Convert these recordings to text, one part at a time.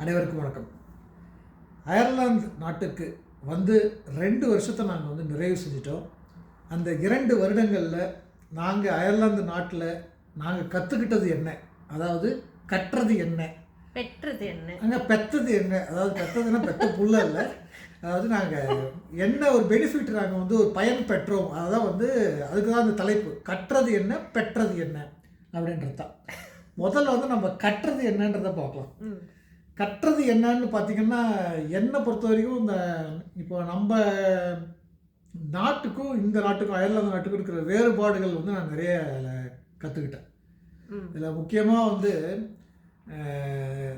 அனைவருக்கும் வணக்கம். அயர்லாந்து நாட்டுக்கு வந்து ரெண்டு வருஷத்தை நாங்கள் வந்து நிறைவு செஞ்சிட்டோம். அந்த இரண்டு வருடங்களில் நாங்கள் அயர்லாந்து நாட்டில் நாங்கள் கற்றுக்கிட்டது என்ன? அதாவது கற்றது என்ன? பெற்றது என்ன? அங்கே பெற்றது என்ன? அதாவது பெற்றதுன்னா பெற்ற புள்ள இல்லை. அதாவது நாங்கள் என்ன ஒரு பெனிஃபிட் நாங்கள் வந்து ஒரு பயன் பெற்றோம். அதுதான் வந்து அதுக்கு தான் அந்த தலைப்பு. கற்றது என்ன? பெற்றது என்ன? அப்படின்றது தான் முதல்ல வந்து நம்ம கற்றது என்னன்றதை பார்க்கலாம். கற்றது என்னன்னு பார்த்தீங்கன்னா என்னை பொறுத்த வரைக்கும் இந்த இப்போ நம்ம நாட்டுக்கும் இந்த நாட்டுக்கும் அயர்லாந்து நாட்டுக்கும் இருக்கிற வேறுபாடுகள் வந்து நான் நிறைய கற்றுக்கிட்டேன். இதில் முக்கியமாக வந்து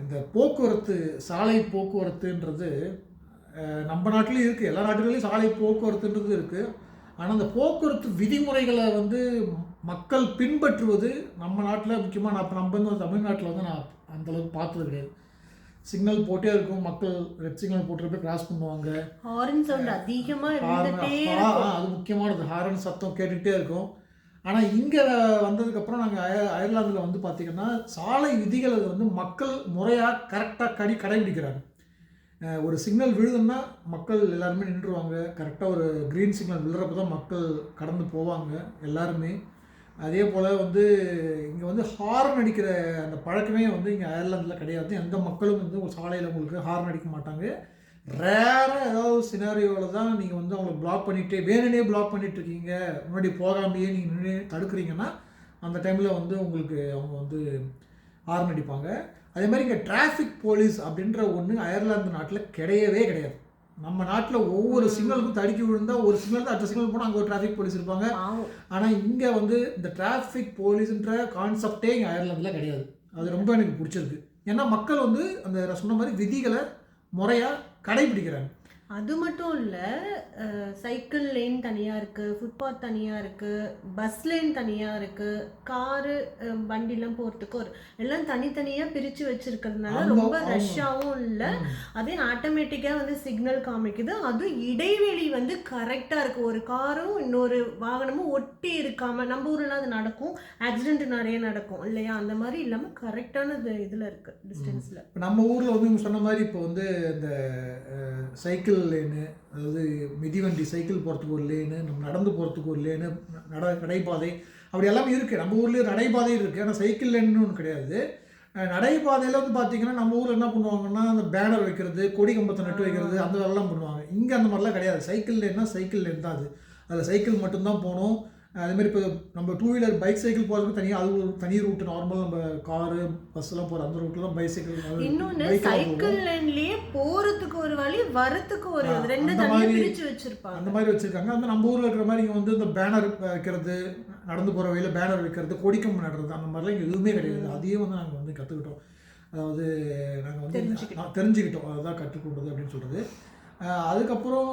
இந்த போக்குவரத்து சாலை போக்குவரத்துன்றது நம்ம நாட்டிலையும் இருக்குது எல்லா நாட்டுகளையும் சாலை போக்குவரத்துன்றது இருக்குது ஆனால் அந்த போக்குவரத்து விதிமுறைகளை வந்து மக்கள் பின்பற்றுவது நம்ம நாட்டில் முக்கியமாக நான் இப்போ நம்ம வந்து தமிழ்நாட்டில் வந்து நான் அந்தளவுக்கு பார்த்தது கிடையாது. சிக்னல் போட்டே இருக்கும். மக்கள் ரெட் சிக்னல் போட்டு போய் கிராஸ் பண்ணுவாங்க ஹாரன் சவுண்ட் அதிகமா இருந்துட்டே ஹாரன் இருக்கும். அது முக்கியமானது. ஹாரன் சத்தம் கேட்டுகிட்டே இருக்கும். ஆனால் இங்கே வந்ததுக்கப்புறம் நாங்கள் அய அயர்லாந்தில் வந்து பார்த்திங்கன்னா சாலை விதிகளை வந்து மக்கள் முறையாக கரெக்டாக கடி கடைபிடிக்கிறாங்க. ஒரு சிக்னல் விழுதுன்னா மக்கள் எல்லாருமே நின்றுவாங்க கரெக்டாக ஒரு க்ரீன் சிக்னல் விழுறப்ப தான் மக்கள் கடந்து போவாங்க எல்லாருமே. அதே போல் வந்து இங்கே வந்து ஹார்ன் அடிக்கிற அந்த பழக்கமே வந்து இங்கே அயர்லாந்தில் கிடையாது. எந்த மக்களும் வந்து ஒரு சாலையில் உங்களுக்கு ஹார்ன் அடிக்க மாட்டாங்க. ரேராக ஏதாவது சினாரியோவில் தான் நீங்கள் வந்து அவங்கள பிளாக் பண்ணிகிட்டே வேணுனே பிளாக் பண்ணிகிட்ருக்கீங்க முன்னாடி போகாமையே நீங்கள் நின்று தடுக்கிறீங்கன்னா அந்த டைமில் வந்து உங்களுக்கு அவங்க வந்து ஹார்ன் அடிப்பாங்க. அதே மாதிரி இங்கே டிராஃபிக் போலீஸ் அப்படின்ற ஒன்று அயர்லாந்து நாட்டில் கிடையவே கிடையாது. நம்ம நாட்டில் ஒவ்வொரு சிக்னலுக்கும் தடுக்கி விழுந்தால் ஒரு சிக்னல் தான் அடுத்த சிக்னல் போனால் அங்கே ஒரு டிராஃபிக் போலீஸ் இருப்பாங்க. ஆனால் இங்கே வந்து இந்த டிராஃபிக் போலீஸ்ன்ற கான்செப்டே இங்கே அயர்லாந்தில் கிடையாது. அது ரொம்ப எனக்கு பிடிச்சிருக்கு. ஏன்னா மக்கள் வந்து அந்த சொன்ன மாதிரி விதிகளை முறையாக கடைபிடிக்கிறாங்க. அது மட்டும் இல்ல சைக்கிள் லேன் தனியா இருக்கு ஃபுட்பாத் தனியா இருக்கு பஸ் லேன் தனியா இருக்கு காரு வண்டிலாம் போறதுக்கு ஒரு எல்லாம் தனித்தனியா பிரிச்சு வச்சிருக்கிறதுனால ரொம்ப ஆமா. ரஷ்ஷாவும் இல்ல. அதே ஆட்டோமேட்டிக்கா வந்து சிக்னல் காமிக்குது. அதுவும் இடைவெளி வந்து கரெக்டா இருக்கு. ஒரு காரும் இன்னொரு வாகனமும் ஒட்டி இருக்காம நம்ம ஊர்ல அது நடக்கும். ஆக்சிடென்ட் நிறைய நடக்கும் இல்லையா? அந்த மாதிரி இல்லாம கரெக்டான இதுல இருக்கு டிஸ்டன்ஸ்ல இப்போ நம்ம ஊரில் வந்து சொன்ன மாதிரி இப்போ வந்து இந்த அஹ், சைக்கிள் லேனு அதாவது மிதிவண்டி சைக்கிள் போகிறதுக்கு ஒரு லேனு நம்ம நடந்து போகிறதுக்கு ஒரு லேனு நட நடைபாதை அப்படி எல்லாமே இருக்குது நம்ம ஊர்லேயும் நடைபாதை இருக்குது ஆனால் சைக்கிள் லேன்னு ஒன்று கிடையாது நடைபாதையில் வந்து பார்த்தீங்கன்னா நம்ம ஊரில் என்ன பண்ணுவாங்கன்னா அந்த பேனர் வைக்கிறது கொடி கம்பத்தை நட்டு வைக்கிறது அந்த வேலைலாம் பண்ணுவாங்க. இங்கே அந்த மாதிரிலாம் கிடையாது. சைக்கிள் லேன்னா சைக்கிள் லேன் தான் அது. அதில் சைக்கிள் மட்டும்தான் போகணும். அதே மாதிரி இப்போ நம்ம டூ வீலர் பைக் சைக்கிள் போகிறதுக்கு தனியாக அது ஒரு தனி ரூட் நார்மல் நம்ம காரு பஸ்ஸெல்லாம் போகிற அந்த ரூட்லாம் பைசைக்கிள் இன்னொன்னு சைக்கிள் லேன்லயே போறதுக்கு ஒரு வழி வரதுக்கு ஒரு ரெண்டு அந்த தனியா மாதிரி- பிரிச்சு வச்சிருப்பாங்க. அந்த மாதிரி வச்சுருக்காங்க. அந்த நம்ம ஊரில் இருக்கிற மாதிரி இங்கே வந்து இந்த பேனர் வைக்கிறது நடந்து போகிற வழியில் பேனர் வைக்கிறது கொடிக்கம்பு நடுறது அந்த மாதிரிலாம் இங்கே எதுவுமே கிடையாது. அதையும் வந்து நாங்கள் வந்து கற்றுக்கிட்டோம் அதாவது நாங்கள் வந்து தெரிஞ்சுக்கிட்டோம். அதுதான் கற்றுக்கொண்டது அப்படின்னு சொல்கிறது அதுக்கப்புறம்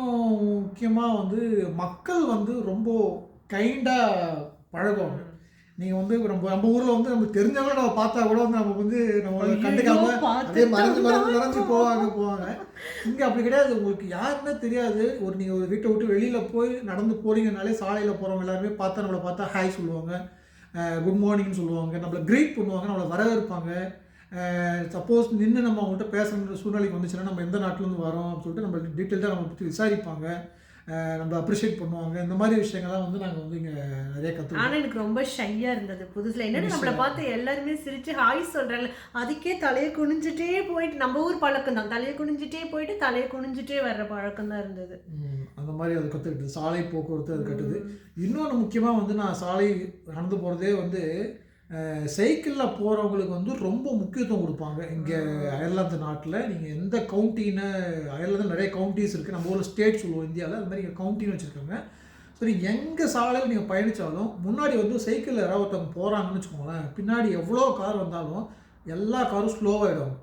முக்கியமாக வந்து மக்கள் வந்து ரொம்ப கைண்டாக பழகுவாங்க. நீங்கள் வந்து நம்ம நம்ம ஊரில் வந்து நம்ம தெரிஞ்சவங்கள நம்ம பார்த்தா கூட வந்து நம்ம வந்து நம்ம கண்டுக்காம அதே மறைஞ்சு மறைஞ்சு மறைஞ்சு போவாங்க போவாங்க. இங்கே அப்படி கிடையாது. உங்களுக்கு யாருன்னே தெரியாது. ஒரு நீங்கள் ஒரு வீட்டை விட்டு வெளியில் போய் நடந்து போறீங்கனாலே சாலையில் போகிறவங்க எல்லாருமே பார்த்தா நம்மளை பார்த்தா ஹாய் சொல்லுவாங்க. குட் மார்னிங்னு சொல்லுவாங்க. நம்மளை க்ரீட் பண்ணுவாங்க. நம்மளை வரவேற்பாங்க. சப்போஸ் நின்று நம்ம அவங்கள்ட்ட பேசுகிற சூழ்நிலைக்கு வந்துச்சுன்னா நம்ம எந்த நாட்டிலேருந்து வரோம் அப்படின்னு சொல்லிட்டு நம்ம டீட்டெயில்டாக நம்ம பற்றி விசாரிப்பாங்க. நம்மளை அப்ரிஷியேட் பண்ணுவாங்க. இந்த மாதிரி விஷயங்கள்லாம் வந்து நாங்கள் வந்து இங்கே நிறைய கற்றுக்கோம் ஆனா எனக்கு ரொம்ப ஷையா இருந்தது புதுசுல. என்னன்னு நம்மள பார்த்து எல்லாருமே சிரிச்சு ஹாய் சொல்றாங்க. அதுக்கே தலையை குனிஞ்சிட்டே போயிட்டு நம்ம ஊர் பழக்கம் தான் தலையை குனிஞ்சிட்டே போயிட்டு தலையை குனிஞ்சிட்டே வர்ற பழக்கம் தான் இருந்தது அந்த மாதிரி அது கற்றுக்கிட்டு சாலை போக்குவரத்து அது கட்டுது. இன்னொன்று முக்கியமாக வந்து நான் சாலை நடந்து போகிறதே வந்து சைக்கிளில் போகிறவங்களுக்கு வந்து ரொம்ப முக்கியத்துவம் கொடுப்பாங்க. இங்கே அயர்லாந்து நாட்டில் நீங்கள் எந்த கவுண்டின்னு அயர்லாந்து நிறைய கவுண்டிஸ் இருக்குது நம்ம ஊரில் ஸ்டேட் சொல்லுவோம் இந்தியாவில் அது மாதிரி இங்கே கவுண்டின்னு வச்சுருக்காங்க. நீங்கள் எங்கே சாலையில் நீங்கள் பயணித்தாலும் முன்னாடி வந்து சைக்கிளில் யாராவது ஒருத்தவங்க போகிறாங்கன்னு வச்சுக்கோங்களேன் பின்னாடி எவ்வளோ கார் வந்தாலும் எல்லா காரும் ஸ்லோவாகிடும்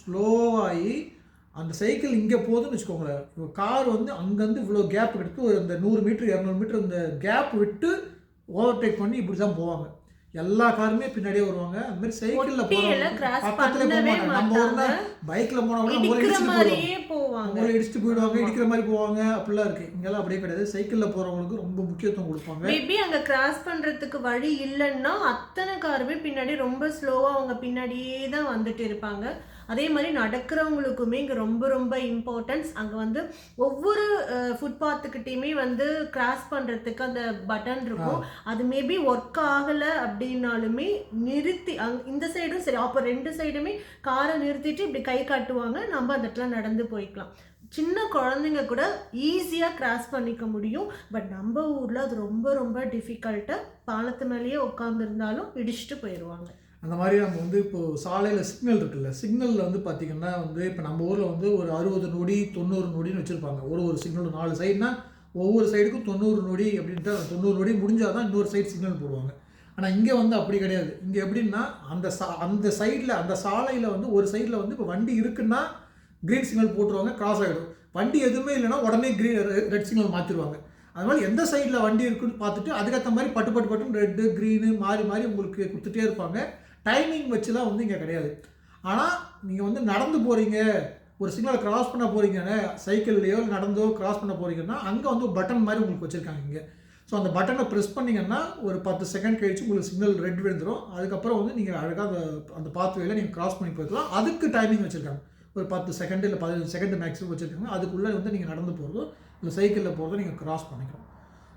ஸ்லோவாகி அந்த சைக்கிள் இங்கே போகுதுன்னு வச்சுக்கோங்களேன். இப்போ கார் வந்து அங்கேருந்து இவ்வளோ கேப் எடுத்து ஒரு இந்த நூறு மீட்ரு இரநூறு மீட்ரு இந்த கேப் விட்டு ஓவர்டேக் பண்ணி இப்படி தான் போவாங்க. எல்லா காருமே பின்னாடியே வருவாங்க. அந்த மாதிரி சைக்கிளில் போகிறவங்க பக்கத்துல மாட்டாங்க. நம்ம ஊர்ல போனால் கூட நம்ம இடிச்சுட்டு போவாங்க. அவங்கள இடிச்சுட்டு போயிடுவாங்க இடிக்கிற மாதிரி போவாங்க. அப்படிலாம் இருக்குது இங்கெல்லாம் அப்படியே கிடையாது. சைக்கிளில் போகிறவங்களுக்கு ரொம்ப முக்கியத்துவம் கொடுப்பாங்க. மேபி அங்க கிராஸ் பண்றதுக்கு வழி இல்லைன்னா அத்தனை காருமே பின்னாடி ரொம்ப ஸ்லோவா அவங்க பின்னாடியே தான் வந்துட்டு இருப்பாங்க. அதே மாதிரி நடக்கிறவங்களுக்குமே இங்கே ரொம்ப ரொம்ப இம்பார்ட்டன்ஸ் அங்கே வந்து ஒவ்வொரு ஃபுட்பாத்துக்கிட்டேயுமே வந்து கிராஸ் பண்ணுறதுக்கு அந்த பட்டன் இருக்கும். அது மேபி ஒர்க் ஆகலை அப்படின்னாலுமே நிறுத்தி அங் இந்த சைடும் சரி அப்போ ரெண்டு சைடுமே காரை நிறுத்திட்டு இப்படி கை காட்டுவாங்க. நம்ம அந்த இடத்துல நடந்து போய்க்கலாம். சின்ன குழந்தைங்க கூட ஈஸியாக கிராஸ் பண்ணிக்க முடியும். பட் நம்ம ஊரில் அது ரொம்ப ரொம்ப டிஃபிகல்ட்டு பாலத்து மேலேயே உட்காந்துருந்தாலும் இடிச்சிட்டு போயிடுவாங்க அந்த மாதிரி நம்ம வந்து இப்போ சாலையில் சிக்னல் இருக்குல்ல சிக்னலில் வந்து பார்த்திங்கன்னா வந்து இப்போ நம்ம ஊரில் வந்து ஒரு அறுபது நொடி தொண்ணூறு நொடின்னு வச்சுருப்பாங்க. ஒரு ஒரு சிக்னல் நாலு சைடுனா ஒவ்வொரு சைடுக்கும் தொண்ணூறு நொடி அப்படின்ட்டு அந்த தொண்ணூறு நொடி முடிஞ்சால் தான் இன்னொரு சைடு சிக்னல் போடுவாங்க. ஆனால் இங்கே வந்து அப்படி கிடையாது. இங்கே எப்படின்னா அந்த சா அந்த சைடில் அந்த சாலையில் வந்து ஒரு சைடில் வந்து இப்போ வண்டி இருக்குன்னா க்ரீன் சிக்னல் போட்டுருவாங்க கிராஸ் ஆகிடும். வண்டி எதுவுமே இல்லைன்னா உடனே க்ரீன் ரெட் சிக்னல் மாற்றிடுவாங்க அதனால் எந்த சைடில் வண்டி இருக்குன்னு பார்த்துட்டு அதுக்கேற்ற மாதிரி பட்டு பட்டு பட்டுன்னு ரெட்டு க்ரீனு மாறி மாறி உங்களுக்கு கொடுத்துட்டே இருப்பாங்க. டைமிங் வச்சுலாம் வந்து இங்கே கிடையாது. ஆனால் நீங்கள் வந்து நடந்து போகிறீங்க ஒரு சிக்னலை கிராஸ் பண்ண போகிறீங்கன்னு சைக்கிள்லையோ இல்லை நடந்தோ கிராஸ் பண்ண போகிறீங்கன்னா அங்கே வந்து பட்டன் மாதிரி உங்களுக்கு வச்சுருக்காங்க இங்கே. ஸோ அந்த பட்டனை ப்ரெஸ் பண்ணிங்கன்னா ஒரு பத்து செகண்ட் கழிச்சு உங்களுக்கு சிக்னல் ரெட் விழுந்துடும் அதுக்கப்புறம் வந்து நீங்கள் அழகாக அந்த அந்த பாத்வேயில் நீங்கள் கிராஸ் பண்ணி போய்க்கலாம் அதுக்கு டைமிங் வச்சுருக்காங்க. ஒரு பத்து செகண்ட் இல்லை பதினஞ்சு செகண்ட் மேக்ஸிமம் வச்சுருக்காங்க. அதுக்குள்ளே வந்து நீங்கள் நடந்து போகிறதோ இல்லை சைக்கிளில் போகிறதோ நீங்கள் கிராஸ் பண்ணிக்கலாம்.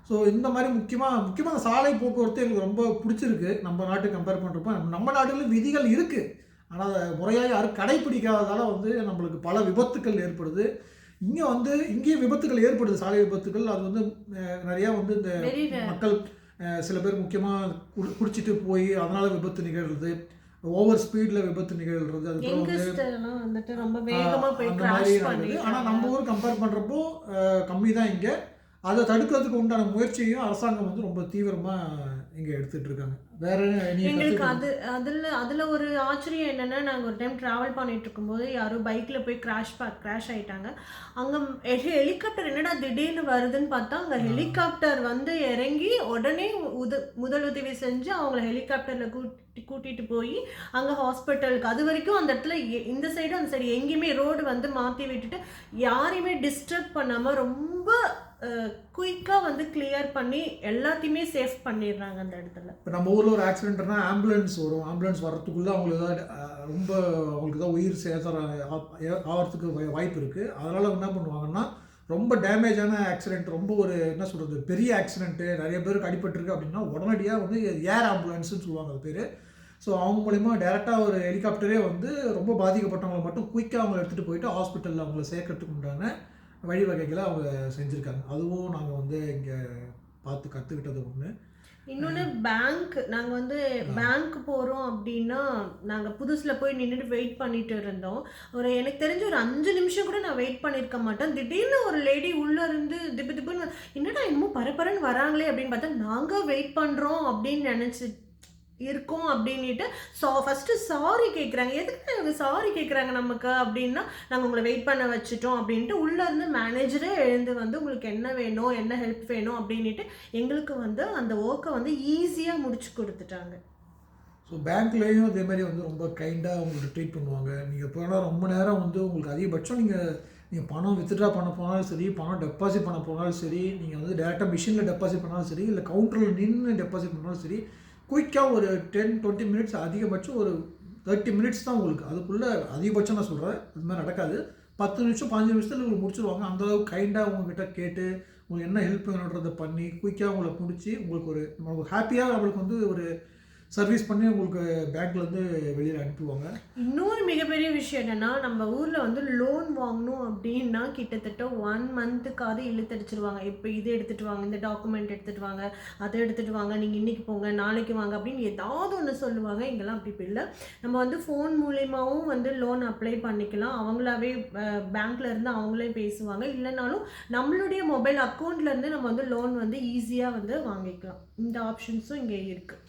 ஸோ இந்த மாதிரி முக்கியமாக முக்கியமாக சாலை போக்குவரத்து எனக்கு ரொம்ப பிடிச்சிருக்கு. நம்ம நாட்டுக்கு கம்பேர் பண்ணுறப்போ நம்ம நம்ம நாட்டில் விதிகள் இருக்குது ஆனால் அதை முறையாக யாரும் கடைப்பிடிக்காததால் வந்து நம்மளுக்கு பல விபத்துக்கள் ஏற்படுது. இங்கே வந்து இங்கேயும் விபத்துகள் ஏற்படுது. சாலை விபத்துகள் அது வந்து நிறையா வந்து இந்த மக்கள் சில பேர் முக்கியமாக குடிச்சிட்டு போய் அதனால விபத்து நிகழ்றது. ஓவர் ஸ்பீடில் விபத்து வேகமாக போய் அந்த மாதிரி ஆனால் நம்ம ஊர் கம்பேர் பண்ணுறப்போ கம்மி தான் இங்கே. அதை தடுக்கிறதுக்கு உண்டான முயற்சியையும் அரசாங்கம் வந்து ரொம்ப தீவிரமாக இங்கே எடுத்துட்டு இருக்காங்க வேற எங்களுக்கு அது அதில் அதில் ஒரு ஆச்சரியம் என்னென்னா நாங்கள் ஒரு டைம் ட்ராவல் பண்ணிட்டு இருக்கும்போது யாரோ பைக்கில் போய் கிராஷ் பா கிராஷ் ஆயிட்டாங்க. அங்கே ஹெலிகாப்டர் என்னடா திடீர்னு வருதுன்னு பார்த்தா அங்கே ஹெலிகாப்டர் வந்து இறங்கி உடனே உத முதலுதவி செஞ்சு அவங்கள ஹெலிகாப்டரில் கூட்டி கூட்டிகிட்டு போய் அங்கே ஹாஸ்பிட்டலுக்கு அது வரைக்கும் அந்த இடத்துல இந்த சைடு அந்த சைடு எங்கேயுமே ரோடு வந்து மாற்றி விட்டுட்டு யாரையுமே டிஸ்டர்ப் பண்ணாமல் ரொம்ப குயிக்காக வந்து கிளியர் பண்ணி எல்லாத்தையுமே சேஃப் பண்ணிடுறாங்க அந்த இடத்துல. இப்போ நம்ம ஊரில் ஒரு ஆக்சிடென்ட்னா ஆம்புலன்ஸ் வரும். ஆம்புலன்ஸ் வரத்துக்குள்ளே அவங்களுக்கு ஏதாவது ரொம்ப அவங்களுக்கு தான் உயிர் சேதம் ஆகிறதுக்கு வாய்- வாய்ப்பு இருக்குது அதனால் என்ன பண்ணுவாங்கன்னா ரொம்ப டேமேஜான ஆக்சிடென்ட் ரொம்ப ஒரு என்ன சொல்கிறது பெரிய ஆக்சிடென்ட்டு நிறைய பேருக்கு அடிபட்டிருக்கு அப்படின்னா உடனடியாக வந்து ஏர் ஆம்புலன்ஸ்னு சொல்லுவாங்க அது பேர். ஸோ அவங்க மூலிமா டேரெக்டாக ஒரு ஹெலிகாப்டரே வந்து ரொம்ப பாதிக்கப்பட்டவங்களை மட்டும் குயிக்காக அவங்களை எடுத்துகிட்டு போயிட்டு ஹாஸ்பிட்டலில் அவங்கள சேர்க்கறதுக்கு உண்டான வழிவகைகளை அவங்க செஞ்சுருக்காங்க. அதுவும் நாங்கள் வந்து இங்கே பார்த்து கற்றுக்கிட்டது ஒன்று இன்னொன்று பேங்க் நாங்கள் வந்து பேங்க் போகிறோம் அப்படின்னா நாங்கள் புதுசில் போய் நின்றுட்டு வெயிட் பண்ணிட்டு இருந்தோம். ஒரு எனக்கு தெரிஞ்ச ஒரு அஞ்சு நிமிஷம் கூட நான் வெயிட் பண்ணியிருக்க மாட்டேன். திடீர்னு ஒரு லேடி உள்ளே இருந்து திப்பு திப்புன்னு என்னடா என்னமோ பரபரன்னு வராங்களே? அப்படின்னு பார்த்தா நாங்கள் வெயிட் பண்ணுறோம் அப்படின்னு நினச்சி இருக்கும் அப்படின்ட்டு ஸோ ஃபஸ்ட்டு சாரி கேட்குறாங்க எதுக்கு எனக்கு சாரி கேட்குறாங்க நமக்கு? அப்படின்னா நாங்கள் உங்களை வெயிட் பண்ண வச்சுட்டோம் அப்படின்ட்டு உள்ளே இருந்து மேனேஜரே எழுந்து வந்து உங்களுக்கு என்ன வேணும் என்ன ஹெல்ப் வேணும் அப்படின்ட்டு எங்களுக்கு வந்து அந்த ஒர்க்கை வந்து ஈஸியாக முடிச்சு கொடுத்துட்டாங்க. ஸோ பேங்க்லேயும் அதே மாதிரி வந்து ரொம்ப கைண்டாக உங்களுக்கு ட்ரீட் பண்ணுவாங்க. நீங்கள் போனால் ரொம்ப நேரம் வந்து உங்களுக்கு அதிகபட்சம் நீங்கள் நீங்கள் பணம் வித்ட்ரா பண்ண போனாலும் சரி பணம் டெபாசிட் பண்ண போனாலும் சரி நீங்கள் வந்து டேரெக்டாக மிஷினில் டெபாசிட் பண்ணாலும் சரி இல்லை கவுண்டரில் நின்று டெபாசிட் பண்ணாலும் சரி குயிக்காக ஒரு டென் டுவெண்ட்டி மினிட்ஸ் அதிகபட்சம் ஒரு தேர்ட்டி மினிட்ஸ் தான் உங்களுக்கு. அதுக்குள்ளே அதிகபட்சம் நான் சொல்கிறேன் அது மாதிரி நடக்காது. பத்து நிமிஷம் பதினஞ்சு நிமிஷத்தில் உங்களுக்கு முடிச்சிருவாங்க. அந்தளவுக்கு கைண்டாக உங்ககிட்ட கேட்டு உங்களுக்கு என்ன ஹெல்ப் வேணுன்றதை பண்ணி குயிக்காக உங்களை பிடிச்சி உங்களுக்கு ஒரு ஹாப்பியாக அவங்களுக்கு வந்து ஒரு சர்வீஸ் பண்ணி உங்களுக்கு பேங்க்லேருந்து வெளியில் அனுப்புவாங்க இன்னொரு மிகப்பெரிய விஷயம் என்னன்னா நம்ம ஊரில் வந்து லோன் வாங்கணும் அப்படின்னா கிட்டத்தட்ட ஒன் மந்த்துக்காவது இழுத்தடிச்சிருவாங்க. இப்போ இது எடுத்துகிட்டு வாங்க இந்த டாக்குமெண்ட் எடுத்துகிட்டு வாங்க அதை எடுத்துகிட்டு வாங்க நீங்கள் இன்றைக்கி போங்க நாளைக்கு வாங்க அப்படின்னு ஏதாவது ஒன்று சொல்லுவாங்க. இங்கெல்லாம் அப்படி இல்லை. நம்ம வந்து ஃபோன் மூலியமாகவும் வந்து லோன் அப்ளை பண்ணிக்கலாம். அவங்களாவே பேங்க்ல இருந்து அவங்களே பேசுவாங்க. இல்லைனாலும் நம்மளுடைய மொபைல் அக்கௌண்ட்லேருந்து நம்ம வந்து லோன் வந்து ஈஸியாக வந்து வாங்கிக்கலாம். இந்த ஆப்ஷன்ஸும் இங்கே இருக்குது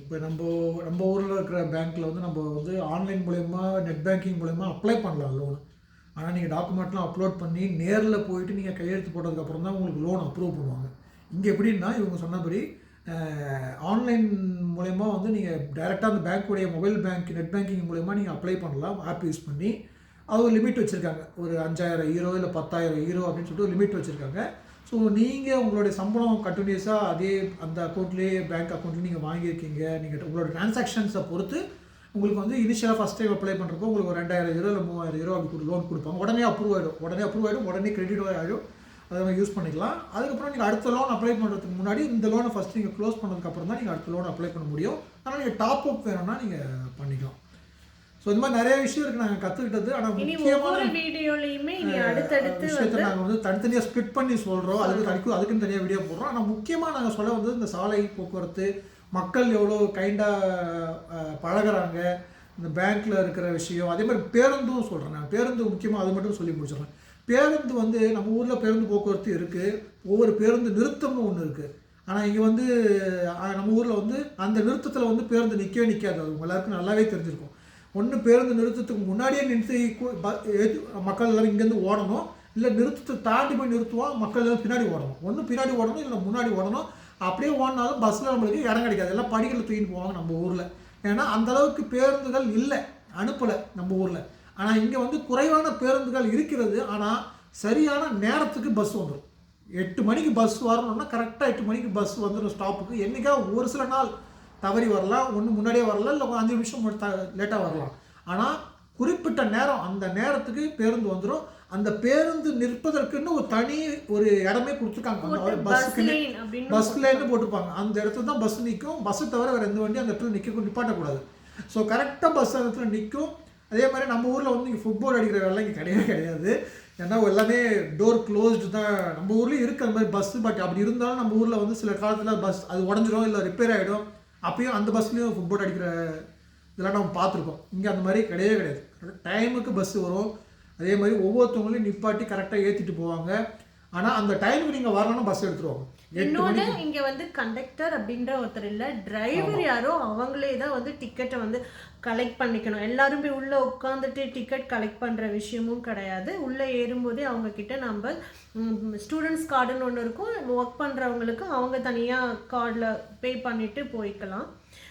இப்போ நம்ம நம்ம ஊரில் இருக்கிற பேங்க்கில் வந்து நம்ம வந்து ஆன்லைன் மூலயமா நெட் பேங்கிங் மூலயமா அப்ளை பண்ணலாம் லோன் ஆனால் நீங்கள் டாக்குமெண்ட்லாம் அப்லோட் பண்ணி நேரில் போயிட்டு நீங்கள் கையெழுத்து போட்டதுக்கப்புறம் தான் உங்களுக்கு லோன் அப்ரூவ் பண்ணுவாங்க. இங்கே எப்படின்னா இவங்க சொன்னபடி ஆன்லைன் மூலயமா வந்து நீங்கள் டைரெக்டாக அந்த பேங்க்குடைய மொபைல் பேங்க் நெட் பேங்கிங் மூலயமா நீங்கள் அப்ளை பண்ணலாம். ஆப் யூஸ் பண்ணி அது ஒரு லிமிட் வச்சுருக்காங்க. ஒரு அஞ்சாயிரம் ஹீரோ இல்லை பத்தாயிரம் ஹீரோ அப்படின்னு சொல்லிட்டு ஒரு லிமிட் வச்சுருக்காங்க. ஸோ நீங்கள் உங்களுடைய சம்பளம் கண்டினியூஸாக அதே அந்த அக்கௌண்ட்லேயே பேங்க் அக்கௌண்ட்லேயே நீங்கள் வாங்கியிருக்கீங்க. நீங்கள் உங்களோட டிரான்சாக்ஷன்ஸை பொறுத்து உங்களுக்கு வந்து இனிஷியலாக ஃபஸ்ட் டைம் அப்ளை பண்ணுறப்போ உங்களுக்கு ஒரு ரெண்டாயிரம் யூரோ இல்லை மூவாயிரம் யூரோ அப்படி லோன் கொடுப்பாங்க. உடனே அப்ரூவ் ஆகிடும் உடனே அப்ரூவ் ஆகிடும் உடனே கிரெடிட் ஆகிடும் அதை நம்ம யூஸ் பண்ணிக்கலாம். அதுக்கப்புறம் நீங்கள் அடுத்த லோன் அப்ளை பண்ணுறதுக்கு முன்னாடி இந்த லோனை ஃபஸ்ட் நீங்கள் க்ளோஸ் பண்ணதுக்கப்புறம் தான் நீங்கள் அடுத்த லோன் அப்ளை பண்ண முடியும். அதனால் நீங்கள் டாப் அப் வேணும்னா நீங்கள் பண்ணிக்கலாம். ஸோ இந்த மாதிரி நிறைய விஷயம் இருக்குது நாங்கள் கற்றுக்கிட்டது ஆனால் முக்கியமான வீடியோலயுமே அடுத்தடுத்து விஷயத்தை நாங்கள் வந்து தனித்தனியாக ஸ்ப்ளிட் பண்ணி சொல்கிறோம் அதுக்கு அதுக்கு அதுக்குன்னு தனியாக வீடியோ போடுறோம். ஆனால் முக்கியமாக நாங்கள் சொல்ல வந்து இந்த சாலை போக்குவரத்து மக்கள் எவ்வளோ கைண்டாக பழகுறாங்க இந்த பேங்க்கில் இருக்கிற விஷயம் அதே மாதிரி பேருந்தும் சொல்கிறேன் நான் பேருந்து முக்கியமாக அது மட்டும் சொல்லி முடிச்சிடுறேன். பேருந்து வந்து நம்ம ஊரில் பேருந்து போக்குவரத்து இருக்குது ஒவ்வொரு பேருந்து நிறுத்தம்னு ஒன்று இருக்குது ஆனால் இங்கே வந்து நம்ம ஊரில் வந்து அந்த நிறுத்தத்தில் வந்து பேருந்து நிற்கவே நிற்காது அது எல்லாருக்கும் நல்லாவே தெரிஞ்சிருக்கும். ஒன்று பேருந்து நிறுத்தத்துக்கு முன்னாடியே நிறுத்தி மக்கள் எல்லாம் இங்கேருந்து ஓடணும். இல்லை நிறுத்தத்தை தாண்டி போய் நிறுத்துவோம் மக்கள் எல்லாம் பின்னாடி ஓடணும். ஒன்று பின்னாடி ஓடணும் இல்லை முன்னாடி ஓடணும். அப்படியே ஓடினாலும் பஸ்ஸில் நம்மளுக்கு இடம் கிடைக்காது. எல்லாம் படிகளில் தூக்கிட்டு போவாங்க நம்ம ஊரில். ஏன்னா அந்தளவுக்கு பேருந்துகள் இல்லை. அனுப்பலை நம்ம ஊரில். ஆனால் இங்கே வந்து குறைவான பேருந்துகள் இருக்கிறது. ஆனால் சரியான நேரத்துக்கு பஸ் வந்துடும் எட்டு மணிக்கு பஸ் வரணும்னா கரெக்டாக எட்டு மணிக்கு பஸ் வந்துடும் ஸ்டாப்புக்கு என்றைக்கா ஒரு சில நாள் தவறி வரலாம் ஒன்று முன்னாடியே வரலாம் இல்லை அஞ்சு நிமிஷம் லேட்டாக வரலாம். ஆனால் குறிப்பிட்ட நேரம் அந்த நேரத்துக்கு பேருந்து வந்துடும் அந்த பேருந்து நிற்பதற்குன்னு ஒரு தனி ஒரு இடமே கொடுத்துருக்காங்க. அந்த பஸ் லைன்னு போட்டிருப்பாங்க. அந்த இடத்துல தான் பஸ் நிற்கும் பஸ்ஸை தவிர வேறு எந்த வண்டியும் அந்த இடத்துல நிற்க நிப்பாட்டக்கூடாது ஸோ கரெக்டாக பஸ் அந்த இடத்துல நிற்கும் அதே மாதிரி நம்ம ஊரில் வந்து இங்கே ஃபுட்பால் அடிக்கிற வேலை இங்கே கிடையவே கிடையாது. ஏன்னா எல்லாமே டோர் க்ளோஸ்டு தான். நம்ம ஊர்லேயும் இருக்குது அந்த மாதிரி பஸ் பட் அப்படி இருந்தாலும் நம்ம ஊரில் வந்து சில காலத்தில் பஸ் அது உடஞ்சிரும் இல்லை ரிப்பேர் ஆகிடும் அப்பயும் அந்த பஸ்லேயும் ஃபுட்பால் அடிக்கிற இதெல்லாம் நம்ம பார்த்துருக்கோம் இங்கே அந்த மாதிரி கிடையவே கிடையாது. டைமுக்கு பஸ் வரும். அதே மாதிரி ஒவ்வொருத்தவங்களையும் நிப்பாட்டி கரெக்டாக ஏற்றிட்டு போவாங்க. ஆனால் அந்த டைமுக்கு நீங்கள் வரணும்னா பஸ் எடுத்துருவாங்க. எட்டு இன்னொன்னு இங்க வந்து கண்டக்டர் அப்படின்ற ஒருத்தர் இல்ல டிரைவர் யாரோ அவங்களே தான் வந்து டிக்கெட்டை வந்து கலெக்ட் பண்ணிக்கணும். எல்லாரும் போய் உள்ள உட்காந்துட்டு டிக்கெட் கலெக்ட் பண்ற விஷயமும் கிடையாது. உள்ள ஏறும்போதே அவங்க கிட்ட நம்ம ஸ்டூடெண்ட்ஸ் கார்டுன்னு ஒன்று இருக்கும். ஒர்க் பண்றவங்களுக்கு அவங்க தனியா கார்டில் பே பண்ணிட்டு போய்க்கலாம்.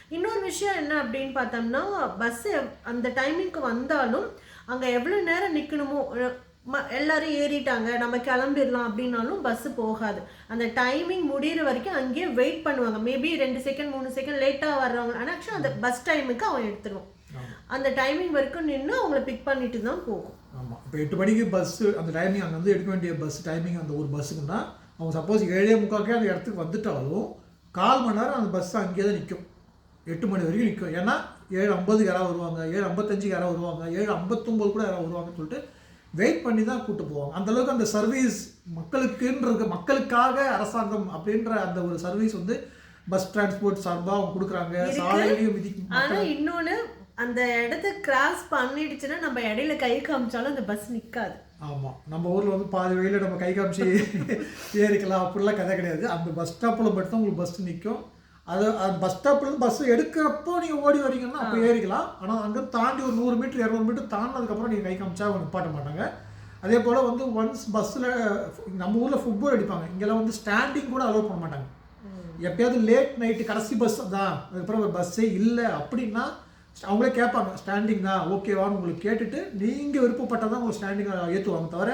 இன்னொரு விஷயம் என்ன அப்படின்னு பார்த்தோம்னா பஸ் அந்த டைமிங்க்கு வந்தாலும் அங்க எவ்வளவு நேரம் நிக்கணுமோ அஹ் ம- எல்லாரும் ஏறிட்டாங்க. நம்ம கிளம்பிடலாம் அப்படின்னாலும் பஸ் போகாது. அந்த டைமிங் முடியிற வரைக்கும் அங்கேயே வெயிட் பண்ணுவாங்க. மேபி ரெண்டு செகண்ட் மூணு செகண்ட் லேட்டாக வர்றவங்க. ஆனால் ஆக்சுவலாக அந்த பஸ் டைமுக்கு அவன் எடுத்துருவான். அந்த டைமிங் வரைக்கும் நின்று அவங்கள பிக் பண்ணிட்டு தான் போகும். ஆமாம் இப்போ எட்டு மணிக்கு பஸ்ஸு அந்த டைமிங் அங்கே வந்து எடுக்க வேண்டிய பஸ் டைமிங் அந்த ஒரு பஸ்ஸுக்குன்னா அவங்க சப்போஸ் ஏழே முக்காக்கே அந்த இடத்துக்கு வந்துட்டாலும் கால் மணி நேரம் அந்த பஸ் அங்கேயே தான் நிற்கும் எட்டு மணி வரைக்கும் நிற்கும் ஏன்னா ஏழு ஐம்பதுக்கு யாராவது வருவாங்க. ஏழு ஐம்பத்தஞ்சுக்கு யாராவது வருவாங்க. ஏழு ஐம்பத்தொம்போது கூட யாராவது வருவாங்கன்னு சொல்லிட்டு வெயிட் பண்ணி தான் கூட்டு போவாங்க. அந்த அளவுக்கு அந்த சர்வீஸ் மக்களுக்குன்ற மக்களுக்காக அரசாங்கம் அப்படின்ற அந்த ஒரு சர்வீஸ் வந்து பஸ் டிரான்ஸ்போர்ட் சார்பாக அவங்க கொடுக்குறாங்க. சாலையிலையும் விதி ஆனா இன்னொன்னு அந்த இடத்த கிராஸ் பண்ணிடுச்சுன்னா நம்ம இடையில கை காமிச்சாலும் அந்த பஸ் நிக்காது. ஆமாம் நம்ம ஊரில் வந்து பாதி வழியில் நம்ம கை காமிச்சு ஏறிக்கலாம். அப்படிலாம் கதை கிடையாது. அந்த பஸ் ஸ்டாப்பில் மட்டும் உங்களுக்கு பஸ் நிற்கும் அது அந்த பஸ் ஸ்டாப்லேருந்து பஸ் எடுக்கிறப்போ நீங்கள் ஓடி வரீங்கன்னா அப்போ ஏறிக்கலாம். ஆனால் அங்கே தாண்டி ஒரு நூறு மீட்டர் இரநூறு மீட்டர் தாண்டினதுக்கப்புறம் நீங்கள் கை காமிச்சா அவங்க நிப்பாட்ட மாட்டாங்க. அதே போல் வந்து ஒன்ஸ் பஸ்ஸில் நம்ம ஊரில் ஃபுட்பால் அடிப்பாங்க. இங்கெல்லாம் வந்து ஸ்டாண்டிங் கூட அலோவ் பண்ண மாட்டாங்க. எப்பயாவது லேட் நைட்டு கடைசி பஸ் தான் அதுக்கப்புறம் ஒரு பஸ்ஸே இல்லை அப்படின்னா அவங்களே கேட்பாங்க ஸ்டாண்டிங் தான் ஓகேவான்னு உங்களுக்கு கேட்டுட்டு நீங்கள் விருப்பப்பட்டால் தான் உங்களுக்கு ஸ்டாண்டிங் ஏற்றுவாங்க தவிர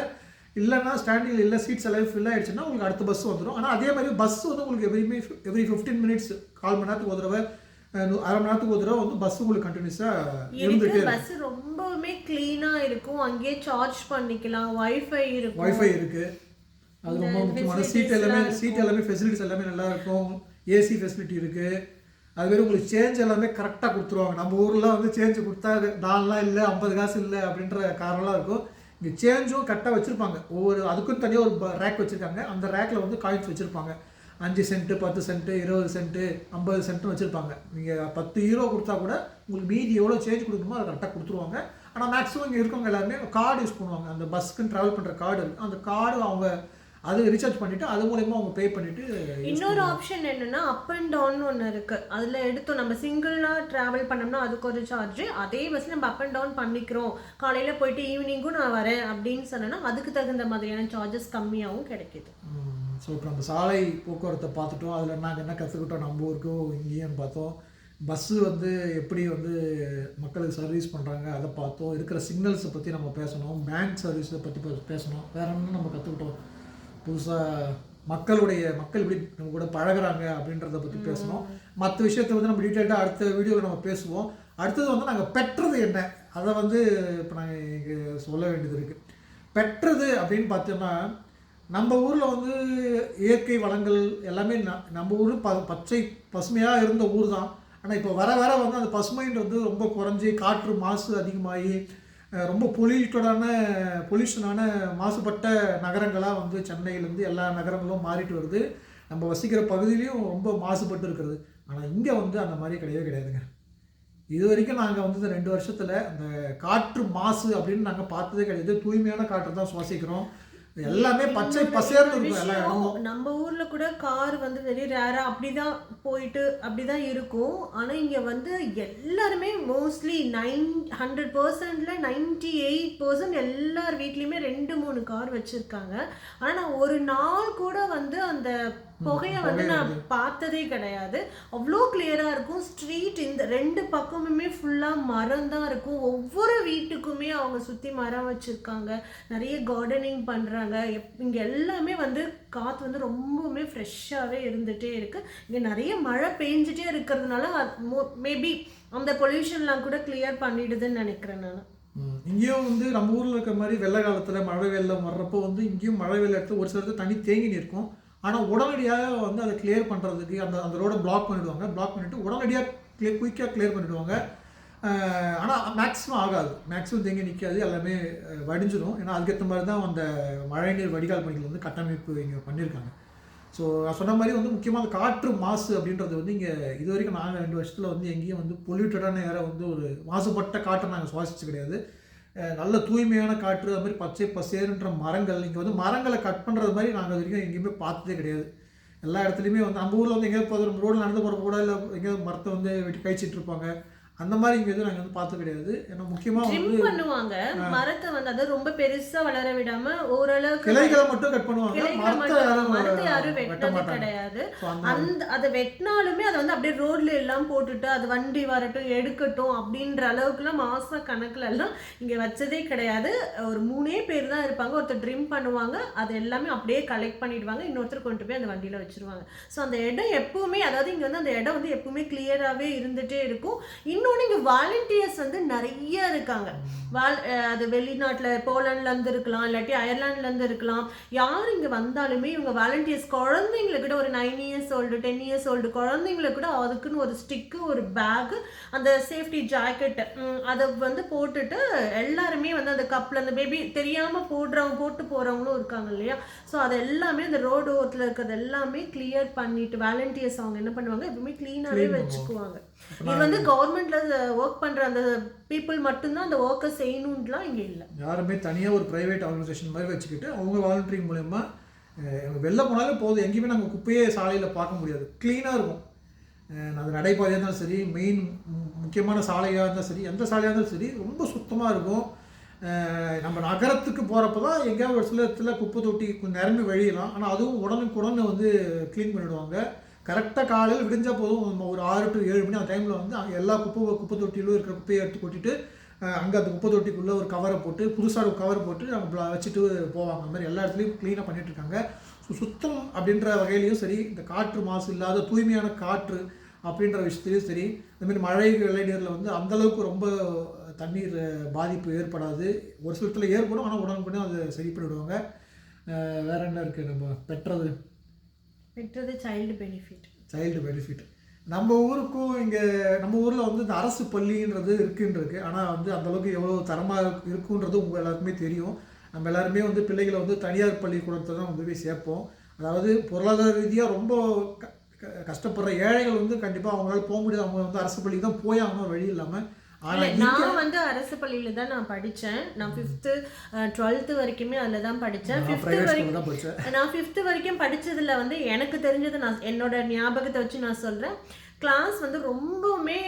இல்லைன்னா ஸ்டாண்டிங் இல்லை சீட்ஸ் எல்லாம் ஃபில் ஆயிடுச்சுன்னா உங்களுக்கு அடுத்த பஸ் வந்துடும் ஆனால் அதே மாதிரி பஸ் வந்து உங்களுக்கு எவ்ரிமே எவ்ரி ஃபிஃப்டீன் மினிட்ஸ் கால் மணி நேரத்துக்கு ஒரு தடவை அரை மணி நேரத்துக்கு ஒரு தடவை வந்து பஸ் உங்களுக்கு கண்டினியூஸாக இருக்கு இருந்துகிட்டே இருக்கும். பஸ் ரொம்பவுமே கிளீனா இருக்கும். அங்கேயே சார்ஜ் பண்ணிக்கலாம். வைஃபை இருக்கும். வைஃபை இருக்குது அது ரொம்ப முக்கியமான. சீட் எல்லாமே சீட் எல்லாமே ஃபெசிலிட்டிஸ் எல்லாமே நல்லா இருக்கும். ஏசி ஃபெசிலிட்டி இருக்குது அதுமாரி உங்களுக்கு சேஞ்ச் எல்லாமே கரெக்டாக கொடுத்துருவாங்க. நம்ம ஊரில் வந்து சேஞ்ச் கொடுத்தா நாலுலாம் இல்லை ஐம்பது காசு இல்லை அப்படின்ற காரணம்லாம் இருக்கும். இங்கே சேஞ்சும் கரெக்டாக வச்சுருப்பாங்க. ஒவ்வொரு அதுக்கும் தனியாக ஒரு ரேக் வச்சுருக்காங்க. அந்த ரேக்கில் வந்து காயின்ஸ் வச்சுருப்பாங்க. அஞ்சு சென்ட்டு பத்து சென்ட்டு இருபது சென்ட்டு ஐம்பது சென்ட்டு வச்சுருப்பாங்க. நீங்கள் பத்து ஹீரோ கொடுத்தா கூட உங்களுக்கு மீதி எவ்வளோ சேஞ்ச் கொடுக்கணுமோ அதை கரெக்டாக கொடுத்துருவாங்க. ஆனால் மேக்ஸிமம் இங்கே இருக்கவங்க எல்லாருமே கார்டு யூஸ் பண்ணுவாங்க. அந்த பஸ்ஸுக்குன்னு ட்ராவல் பண்ணுற கார்டு அந்த கார்டு அவங்க அது ரீசார்ஜ் பண்ணிவிட்டு அது மூலயமா அவங்க பே பண்ணிவிட்டு இன்னொரு ஆப்ஷன் என்னன்னா அப் அண்ட் டவுன் ஒன்று இருக்கு. அதுல எடுத்தோம் நம்ம சிங்கிளா டிராவல் பண்ணோம்னா அதுக்கு ஒரு சார்ஜ் அதே பஸ் நம்ம அப் அண்ட் டவுன் பண்ணிக்கிறோம். காலையில போயிட்டு ஈவினிங்கும் நான் வரேன் அப்படின்னு சொன்னோன்னா அதுக்கு தகுந்த மாதிரியான சார்ஜஸ் கம்மியாகவும் கிடைக்குது. ஸோ இப்போ நம்ம சாலை போக்குவரத்தை பார்த்துட்டோம். அதில் நாங்கள் என்ன கற்றுக்கிட்டோம் நம்ம ஊருக்கும் இங்கேயும் பார்த்தோம். பஸ்ஸு வந்து எப்படி வந்து மக்களுக்கு சர்வீஸ் பண்ணுறாங்க அதை பார்த்தோம். இருக்கிற சிக்னல்ஸை பற்றி நம்ம பேசணும். பேங்க் சர்வீஸை பற்றி பேசணும். வேற என்ன நம்ம கற்றுக்கிட்டோம் புதுசாக மக்களுடைய மக்கள் இப்படி நம்ம கூட பழகுறாங்க அப்படின்றத பற்றி பேசணும். மற்ற விஷயத்தை வந்து நம்ம டீட்டெயில்டாக அடுத்த வீடியோவில் நம்ம பேசுவோம். அடுத்தது வந்து நாங்கள் பெற்றது என்ன? அதை வந்து இப்போ நாங்கள் இங்கே சொல்ல வேண்டியது இருக்குது பெற்றது அப்படின்னு பார்த்தோம்னா நம்ம ஊரில் வந்து இயற்கை வளங்கள் எல்லாமே ந- நம்ம ஊர் ப பச்சை பசுமையாக இருந்த ஊர் தான் ஆனால் இப்போ வர வர வந்து அந்த பசுமைன்றது ரொம்ப குறைஞ்சி காற்று மாசு அதிகமாகி ரொம்ப பொல்யூட்டடான பொல்யூஷனான மாசுபட்ட நகரங்களாக வந்து சென்னையிலேருந்து எல்லா நகரங்களும் மாறிட்டு வருது. நம்ம வசிக்கிற பகுதியிலையும் ரொம்ப மாசுபட்டு இருக்கிறது. ஆனால் இங்கே வந்து அந்த மாதிரி கிடையவே கிடையாதுங்க. இது வரைக்கும் நாங்கள் வந்து இந்த ரெண்டு வருஷத்தில் அந்த காற்று மாசு அப்படின்னு நாங்கள் பார்த்ததே கிடையாது. தூய்மையான காற்று தான் சுவாசிக்கிறோம். எல்லாமே பச்சை பசேர்னு இருக்கும் எல்லா இடமும். நம்ம ஊர்ல கூட கார் வந்து வெரி ரேரா அப்படிதான் போயிட்டு அப்படிதான் இருக்கும். ஆனா இங்க வந்து எல்லாருமே மோஸ்ட்லி நைன் ஹண்ட்ரட் பர்சன்ட்ல நைன்டி எயிட் பர்சன்ட் எல்லார் வீட்லயுமே ரெண்டு மூணு கார் வச்சிருக்காங்க. ஆனா நான் ஒரு நாள் கூட வந்து அந்த புகையை வந்து நான் பார்த்ததே கிடையாது. அவ்வளோ கிளியரா இருக்கும். ஸ்ட்ரீட் இந்த ரெண்டு பக்கமுமே ஃபுல்லா மரம் தான் இருக்கும். ஒவ்வொரு வீட்டுக்குமே அவங்க சுத்தி மரம் வச்சிருக்காங்க. நிறைய கார்டனிங் பண்றாங்க. எப்- இங்க எல்லாமே வந்து காத்து வந்து ரொம்பவுமே ஃப்ரெஷ்ஷாவே இருந்துட்டே இருக்கு. இங்க நிறைய மழை பெஞ்சிட்டே இருக்கிறதுனால மேபி அந்த பொல்யூஷன்லாம் கூட கிளியர் பண்ணிடுதுன்னு நினைக்கிறேன் நான். ம். இங்கேயும் வந்து நம்ம ஊரில் இருக்கிற மாதிரி வெள்ளை காலத்தில் மழை வெள்ளம் வர்றப்போ வந்து இங்கேயும் மழை வெள்ளம் எடுத்து ஒரு சில இடத்துல தண்ணி தேங்கி நிற்கும். ஆனால் உடனடியாக வந்து அதை கிளியர் பண்ணுறதுக்கு அந்த அந்த ரோடை பிளாக் பண்ணிவிடுவாங்க பிளாக் பண்ணிவிட்டு உடனடியாக கிளியர் குயிக்காக கிளியர் பண்ணிவிடுவாங்க ஆனால் மேக்ஸிமம் ஆகாது. மேக்ஸிமம் தேங்கி நிற்காது எல்லாமே வடிஞ்சிடும் ஏன்னா அதுக்கேற்ற மாதிரி தான் அந்த மழைநீர் வடிகால் பணிகள் வந்து கட்டமைப்பு இங்கே பண்ணியிருக்காங்க. ஸோ நான் சொன்ன மாதிரி வந்து முக்கியமாக அந்த காற்று மாசு அப்படின்றது வந்து இங்கே இது வரைக்கும் நாங்கள் ரெண்டு வருஷத்தில் வந்து எங்கேயும் வந்து பொல்யூட்டடான ஏற வந்து ஒரு மாசுபட்ட காற்றை நாங்கள் சுவாசிச்சு கிடையாது. நல்ல தூய்மையான காற்று அது மாதிரி பச்சை பசேருன்ற மரங்கள் இங்கே வந்து மரங்களை கட் பண்ணுறது மாதிரி நாங்கள் வரைக்கும் எங்கேயுமே பார்த்ததே கிடையாது. எல்லா இடத்துலையுமே வந்து நம்ம ஊரில் வந்து எங்கேயாவது போகிற ரோடில் நடந்து போகிற கூட இல்லை எங்கேயாவது மரத்தை வந்து வெட்டி கழிச்சிட்டு இருப்பாங்க. அந்த மாதிரி இங்கே எதுவும் நாங்கள் வந்து பார்த்தது கிடையாது. ஏன்னா முக்கியமாக வந்து பண்ணுவாங்க. மரத்தை வந்து அது ரொம்ப பெருசா வளர விடாம ஓரளவுக்கு கிளைகளை மட்டும் கட் பண்ணுவாங்க. மரத்தை யாரும் மரத்தை யாரும் வெட்ட கிடையாது. அந்த அதை வெட்டினாலுமே அதை வந்து அப்படியே ரோட்ல எல்லாம் போட்டுட்டு அது வண்டி வரட்டும் எடுக்கட்டும் அப்படின்ற அளவுக்குலாம் மாச கணக்குல எல்லாம் இங்க வச்சதே கிடையாது. ஒரு மூணே பேர் தான் இருப்பாங்க. ஒருத்தர் ட்ரிம் பண்ணுவாங்க. அது எல்லாமே அப்படியே கலெக்ட் பண்ணிடுவாங்க. இன்னொருத்தர் கொண்டு போய் அந்த வண்டியில வச்சிருவாங்க. ஸோ அந்த இடம் எப்பவுமே அதாவது இங்க வந்து அந்த இடம் வந்து எப்பவுமே கிளியராகவே இருந்துட்டே இருக்கும். இன்னொன்று இங்க வாலண்டியர்ஸ் வந்து நிறைய இருக்காங்க. வால் அது வெளிநாட்டில் போலாண்ட்ல இருந்து இருக்கலாம் இல்லாட்டி அயர்லாண்ட்ல இருந்து இருக்கலாம். யார் இங்க வந்தாலுமே இவங்க வாலண்டியர்ஸ் குழந்தைங்களை கூட ஒரு nine years old ten years old குழந்தைங்களை கூட அதுக்குன்னு ஒரு ஸ்டிக்கு ஒரு பேக்கு அந்த சேஃப்டி ஜாக்கெட் அதை வந்து போட்டுட்டு எல்லாருமே வந்து அந்த கப்பில் அந்த பேபி தெரியாம போடுறவங்க போட்டு போறவங்களும் இருக்காங்க இல்லையா? ஸோ அது எல்லாமே அந்த ரோடு ஓரத்தில் இருக்கிறது எல்லாமே கிளியர் பண்ணிட்டு வாலண்டியர்ஸ் அவங்க என்ன பண்ணுவாங்க? எப்பவுமே க்ளீனாகவே. வச்சுக்குவாங்க. இது வந்து கவர்மெண்ட்ல ஒர்க் பண்ற அந்த பீப்புள் மட்டும்தான் அந்த ஒர்க்கை செய்யணும்லாம் இங்க இல்லை. யாருமே தனியாக ஒரு ப்ரைவேட் ஆர்கனைசேஷன் மாதிரி வச்சுக்கிட்டு அவங்க வாலண்டரிங் மூலயமா வெளில போனாலே போதும். எங்கேயுமே நாங்கள் குப்பையே சாலையில் பார்க்க முடியாது. க்ளீனாக இருக்கும். அது நடைபாதையாக இருந்தாலும் சரி மெயின் முக்கியமான சாலையாக இருந்தாலும் சரி எந்த சாலையாக இருந்தாலும் சரி ரொம்ப சுத்தமாக இருக்கும். நம்ம நகரத்துக்கு போகிறப்ப தான் எங்கேயாவது ஒரு சில இடத்துல குப்பை தொட்டி நிரம்பி வழியலாம். ஆனால் அதுவும் உடனுக்குடனே வந்து க்ளீன் பண்ணிடுவாங்க. கரெக்டாக காலையில் விடிஞ்சால் போதும். நம்ம ஒரு ஆறு டு ஏழு மணி அந்த டைமில் வந்து எல்லா குப்பை குப்பை தொட்டியிலும் இருக்கிற குப்பையை எடுத்து கொட்டிட்டு அங்கே அந்த குப்பை தொட்டிக்குள்ளே ஒரு கவரை போட்டு புதுசாக ஒரு கவர் போட்டு அவங்க வச்சுட்டு போவாங்க. அந்த மாதிரி எல்லா இடத்துலையும் க்ளீனாக பண்ணிகிட்ருக்காங்க இருக்காங்க. ஸோ சுத்தம் அப்படின்ற வகையிலையும் சரி இந்த காற்று மாசு இல்லாத தூய்மையான காற்று அப்படின்ற விஷயத்துலையும் சரி இந்தமாரி மழை வெள்ளை நீரில் வந்து அந்தளவுக்கு ரொம்ப தண்ணீர் பாதிப்பு ஏற்படாது. ஒரு சில இடத்துல ஏற்படும் ஆனால் உடனுக்குடனே அதை சரி பண்ணிவிடுவாங்க வேற என்ன இருக்குது நம்ம பெற்றது? பெற்றது சைல்டு பெனிஃபிட் சைல்டு பெனிஃபிட் நம்ம ஊருக்கும் இங்கே நம்ம ஊரில் வந்து இந்த அரசு பள்ளின்றது இருக்குன்றிருக்கு ஆனால் வந்து அந்தளவுக்கு எவ்வளோ தரமாக இருக்குன்றது உங்கள் எல்லாருக்குமே தெரியும். நம்ம எல்லாருமே வந்து பிள்ளைகளை வந்து தனியார் பள்ளிக்கூடத்தை தான் வந்து போய் சேர்ப்போம். அதாவது பொருளாதார ரீதியாக ரொம்ப க- க- கஷ்டப்படுற ஏழைகள் வந்து கண்டிப்பாக அவங்களால போக முடியாது. அவங்க வந்து அரசு பள்ளிக்கு தான் போய் ஆகணும் வழி இல்லாமல் நான் வந்து அரசு பள்ளியில தான் நான் படிச்சேன். நான் ஃபிஃப்த்து டுவெல்த்து வரைக்குமே அதில் தான் படித்தேன் ஃபிஃப்த்து வரைக்கும் நான் ஃபிஃப்த்து வரைக்கும் படிச்சதுல வந்து எனக்கு தெரிஞ்சது நான் என்னோட ஞாபகத்தை வச்சு நான் சொல்கிறேன் கிளாஸ் வந்து ரொம்பவுமே